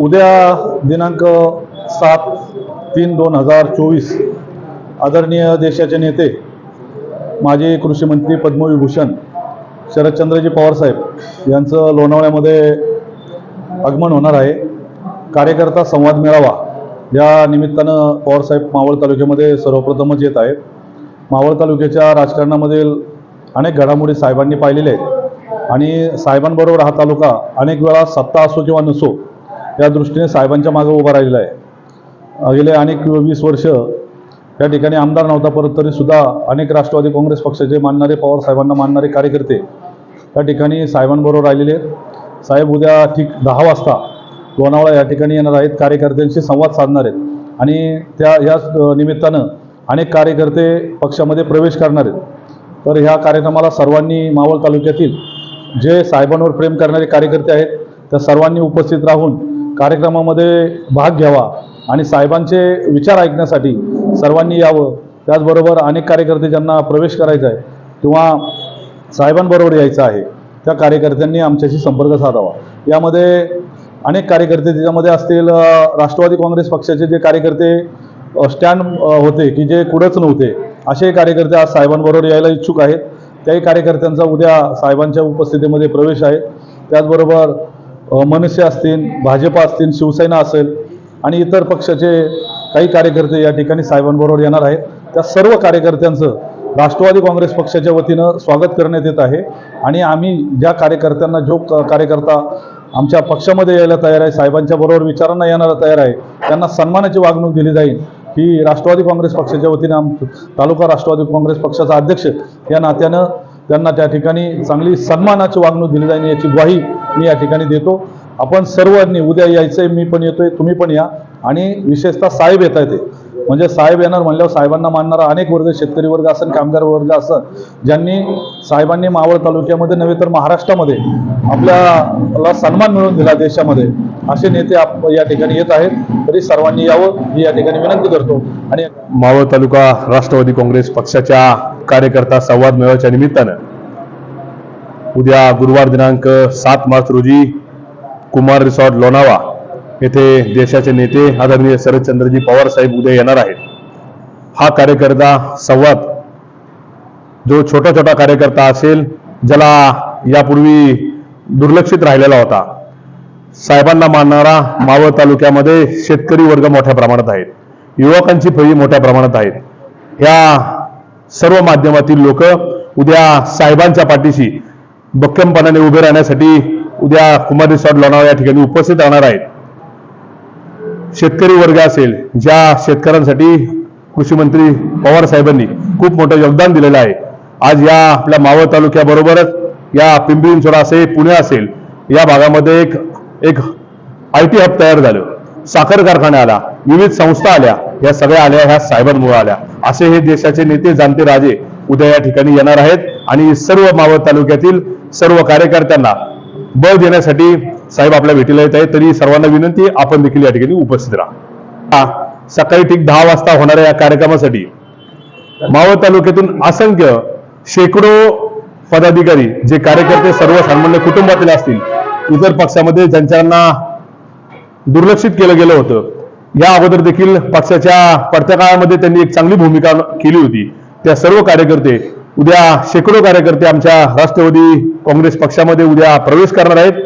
उद्या दिनांक सात तीन दोन हजार चोवीस आदरणीय देशाचे नेते माजी कृषी मंत्री पद्मविभूषण शरदचंद्रजी पवारसाहेब यांचं लोणावळ्यामध्ये आगमन होणार आहे. कार्यकर्ता संवाद मेळावा या निमित्तानं पवारसाहेब मावळ तालुक्यामध्ये सर्वप्रथमच येत आहेत. मावळ तालुक्याच्या राजकारणामधील अनेक घडामोडी साहेबांनी पाहिलेल्या आहेत. आणि साहेबांबरोबर हा तालुका अनेक वेळा सत्ता असो किंवा नसो या दृष्टीने साहेबांच्या मागं उभा राहिलेला आहे. गेले अनेक वीस वर्ष या ठिकाणी आमदार नव्हता परत तरीसुद्धा अनेक राष्ट्रवादी काँग्रेस पक्षाचे मानणारे पवार साहेबांना मानणारे कार्यकर्ते त्या ठिकाणी साहेबांबरोबर राहिलेले आहेत. साहेब उद्या ठीक दहा वाजता लोणावळा या ठिकाणी येणार आहेत कार्यकर्त्यांशी संवाद साधणार आहेत आणि त्या याच निमित्तानं अनेक कार्यकर्ते पक्षामध्ये प्रवेश करणार आहेत. तर ह्या कार्यक्रमाला सर्वांनी मावळ तालुक्यातील जे साहेबांवर प्रेम करणारे कार्यकर्ते आहेत त्या सर्वांनी उपस्थित राहून कार्यक्रमामध्ये भाग घ्यावा आणि साहेबांचे विचार ऐकण्यासाठी सर्वांनी यावं. त्याचबरोबर अनेक कार्यकर्ते ज्यांना प्रवेश करायचा आहे किंवा साहेबांबरोबर यायचं आहे त्या कार्यकर्त्यांनी आमच्याशी संपर्क साधावा. यामध्ये अनेक कार्यकर्ते त्याच्यामध्ये असतील राष्ट्रवादी काँग्रेस पक्षाचे जे कार्यकर्ते स्टँड होते की जे कुठंच नव्हते असे कार्यकर्ते आज साहेबांबरोबर यायला इच्छुक आहेत. त्याही कार्यकर्त्यांचा उद्या साहेबांच्या उपस्थितीमध्ये प्रवेश आहे. त्याचबरोबर मनसे असतील भाजपा असतील शिवसेना असेल आणि इतर पक्षाचे काही कार्यकर्ते या ठिकाणी साहेबांबरोबर येणार आहेत. त्या सर्व कार्यकर्त्यांचं राष्ट्रवादी काँग्रेस पक्षाच्या वतीनं स्वागत करण्यात येत आहे. आणि आम्ही ज्या कार्यकर्त्यांना जो क- कार्यकर्ता आमच्या पक्षामध्ये यायला तयार आहे साहेबांच्या बरोबर विचारांना येणारा तयार आहे त्यांना सन्मानाची वागणूक दिली जाईल. ही राष्ट्रवादी काँग्रेस पक्षाच्या वतीनं आम तालुका राष्ट्रवादी काँग्रेस पक्षाचा अध्यक्ष या नात्यानं त्यांना त्या ठिकाणी चांगली सन्मानाची वागणूक दिली जाईल याची ग्वाही मी या ठिकाणी देतो. आपण सर्वांनी उद्या यायचंय मी पण येतोय तुम्ही पण या. आणि विशेषतः साहेब येत आहेत म्हणजे साहेब येणार म्हणल्यावर साहेबांना मानणारा अनेक वर्ग शेतकरी वर्ग असन कामगार वर्ग असन ज्यांनी साहेबांनी मावळ तालुक्यामध्ये नव्हे तर महाराष्ट्रामध्ये आपल्याला सन्मान मिळवून दिला देशामध्ये असे नेते आप या ठिकाणी येत आहेत. तरी सर्वांनी यावं ही या ठिकाणी विनंती करतो. आणि मावळ तालुका राष्ट्रवादी काँग्रेस पक्षाच्या कार्यकर्ता संवाद मेळाव्याच्या निमित्तानं उद्या गुरुवार दिनांक सात मार्च रोजी कुमार रिसॉर्ट लोणावा येथे देशाचे नेते आदरणीय शरदचंद्रजी पवार साहेब उद्या येणार आहेत. हा कार्यकर्ता संवाद जो छोटा छोटा कार्यकर्ता असेल ज्याला यापूर्वी दुर्लक्षित राहिलेला होता साहेबांना मानणारा मावळ तालुक्यामध्ये शेतकरी वर्ग मोठ्या प्रमाणात आहेत. युवकांची फळी मोठ्या प्रमाणात आहेत. या सर्व माध्यमातील लोक उद्या साहेबांच्या पाठीशी भक्कमपणाने उभे राहण्यासाठी उद्या कुमार रिसॉर्ट लोणावळा या ठिकाणी उपस्थित राहणार आहेत. शेतकरी वर्ग असेल ज्या शेतकऱ्यांसाठी कृषी मंत्री पवार साहेबांनी खूप मोठं योगदान दिलेलं आहे. आज या आपल्या मावळ तालुक्याबरोबरच या पिंपरी चिंचवड असेल पुणे असेल या भागामध्ये एक एक आय टी हब तयार झालं. साखर कारखाना आला विविध संस्था आल्या या सगळ्या आल्या ह्या साहेबांमुळे आल्या. असे हे देशाचे नेते जाणते राजे उद्या या ठिकाणी येणार आहेत आणि सर्व मावळ तालुक्यातील सर्व कार्यकर्त्यांना बळ देण्यासाठी साहेब आपल्या भेटीला येत आहेत. तरी सर्वांना विनंती आपण देखील या ठिकाणी उपस्थित राहा. सकाळी ठीक दहा वाजता होणाऱ्या या कार्यक्रमासाठी मावळ तालुक्यातून असंख्य शेकडो पदाधिकारी जे कार्यकर्ते सर्वसामान्य कुटुंबातील असतील इतर पक्षामध्ये ज्यांच्यांना दुर्लक्षित केलं गेलं होतं या अगोदर देखील पक्षाच्या पडत्या काळामध्ये त्यांनी एक चांगली भूमिका केली होती. त्या सर्व कार्यकर्ते उद्या शेकडो कार्यकर्ते आमच्या राष्ट्रवादी काँग्रेस पक्षामध्ये उद्या प्रवेश करणार आहेत.